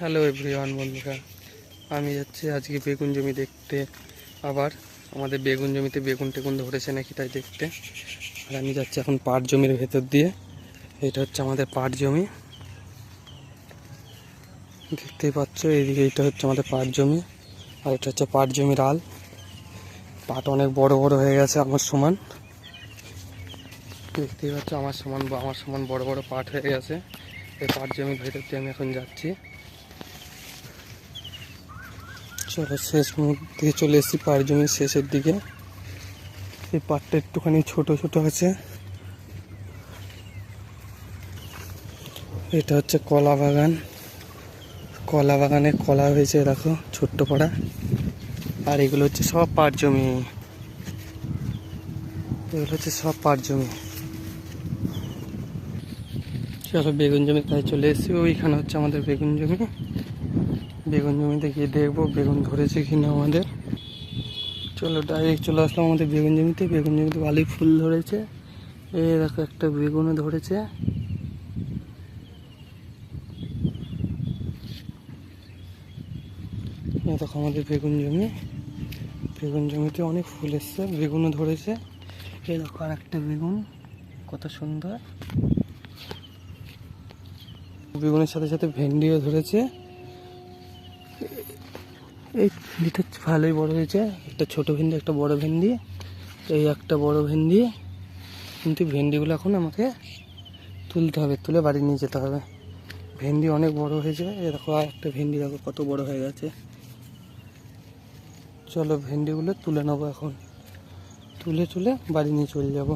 Hello everyone বন্ধুরা, আমি যাচ্ছি আজকে বেগুন জমি দেখতে। আবার আমাদের বেগুন জমিতে বেগুন টেগুন ধরেছে নাকি তাই দেখতে। আর আমি যাচ্ছি এখন পাট জমির ভেতর দিয়ে। এটা হচ্ছে আমাদের পাট জমি। দেখতেই পাচ্ছ এইদিকে এটা হচ্ছে আমাদের পাট জমি, আর এটা হচ্ছে পাট জমির আল। পাট অনেক বড় বড় হয়ে গেছে আমার সমান। দেখতেই পাচ্ছ, আমার সমান আমার সমান বড় বড় পাট হয়ে গেছে। এই পাট জমির ভেতর দিয়ে আমি এখন যাচ্ছি। চলো শেষ দিয়ে চলে এসেছি পাট জমির শেষের দিকে। এই পাটটা একটুখানি ছোট ছোট আছে। এটা হচ্ছে কলা বাগান। কলা বাগানে কলা হয়েছে, দেখো, ছোট্ট পাড়া আর এগুলো হচ্ছে সব পাট জমি। এগুলো হচ্ছে সব পাট জমি। চলো, বেগুন জমি তাই চলে এসেছি। ওইখানে হচ্ছে আমাদের বেগুন জমি। বেগুন জমিতে গিয়ে দেখব, বেগুন ধরেছে কিনা আমাদের। চলো ডাইরেক্ট চলে আসলাম আমাদের বেগুন জমিতে। বেগুন জমিতে ভালোই ফুল ধরেছে। এই দেখো একটা বেগুনও ধরেছে। দেখো আমাদের বেগুন জমি। বেগুন জমিতে অনেক ফুল এসছে, বেগুনও ধরেছে। এই দেখো আর একটা বেগুন, কত সুন্দর। বেগুনের সাথে সাথে ভেন্ডিও ধরেছে। এই ভেন্ডিটা ভালোই বড় হয়েছে। একটা ছোট ভেন্ডি, একটা বড় ভেন্ডি। এই একটা বড় ভেন্ডি। কিন্তু ভেন্ডিগুলো এখন আমাকে তুলতে হবে, তুলে বাড়ি নিয়ে যেতে হবে। ভেন্ডি অনেক বড় হয়েছে। এই দেখো, আর একটা ভেন্ডি, দেখো কত বড় হয়ে গেছে। চলো ভেন্ডিগুলো তুলে নেব এখন। তুলে তুলে বাড়ি নিয়ে চলে যাব।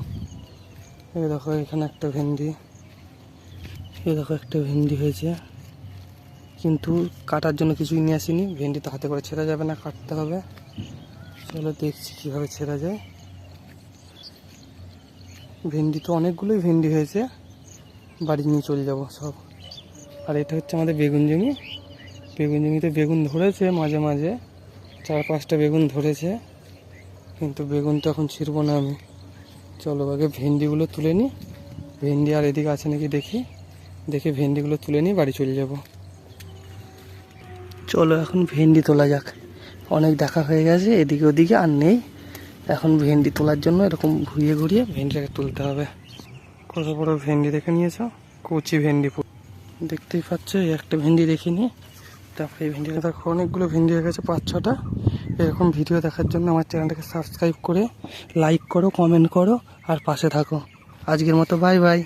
এই দেখো, এখানে একটা ভেন্ডি। এই দেখো, একটা ভেন্ডি হয়েছে। কিন্তু কাটার জন্য কিছুই নিয়ে আসিনি। ভেন্ডি তো হাতে করে ছেঁড়া যাবে না, কাটতে হবে। চলো দেখছি কীভাবে ছেঁড়া যায়। ভেন্ডি তো অনেকগুলোই ভেন্ডি হয়েছে। বাড়ি নিয়ে চলে যাব সব। আর এটা হচ্ছে আমাদের বেগুন জমি। বেগুন জমিতে বেগুন ধরেছে মাঝে মাঝে। চার পাঁচটা বেগুন ধরেছে। কিন্তু বেগুন তো এখন ছিঁড়বো না আমি। চলো আগে ভেন্ডিগুলো তুলে নিই ভেন্ডি আর এদিকে আছে নাকি দেখি। দেখে ভেন্ডিগুলো তুলে নিয়ে বাড়ি চলে যাব। চলো এখন ভেন্ডি তোলা যাক। অনেক দেখা হয়ে গেছে, এদিকে ওদিকে আর নেই। এখন ভেন্ডি তোলার জন্য এরকম ঘুরিয়ে ঘুরিয়ে ভেন্ডিটাকে তুলতে হবে। কত বড় ভেন্ডি দেখে নিয়েছো? কচি ভেন্ডি দেখতেই পাচ্ছ একটা ভেন্ডি দেখে নিয়ে তারপরে এই ভেন্ডিটা দেখো, অনেকগুলো ভেন্ডি হয়ে গেছে, পাঁচ ছটা। এরকম ভিডিও দেখার জন্য আমার চ্যানেলটাকে সাবস্ক্রাইব করে লাইক করো কমেন্ট করো, আর পাশে থাকো। আজকের মতো বাই বাই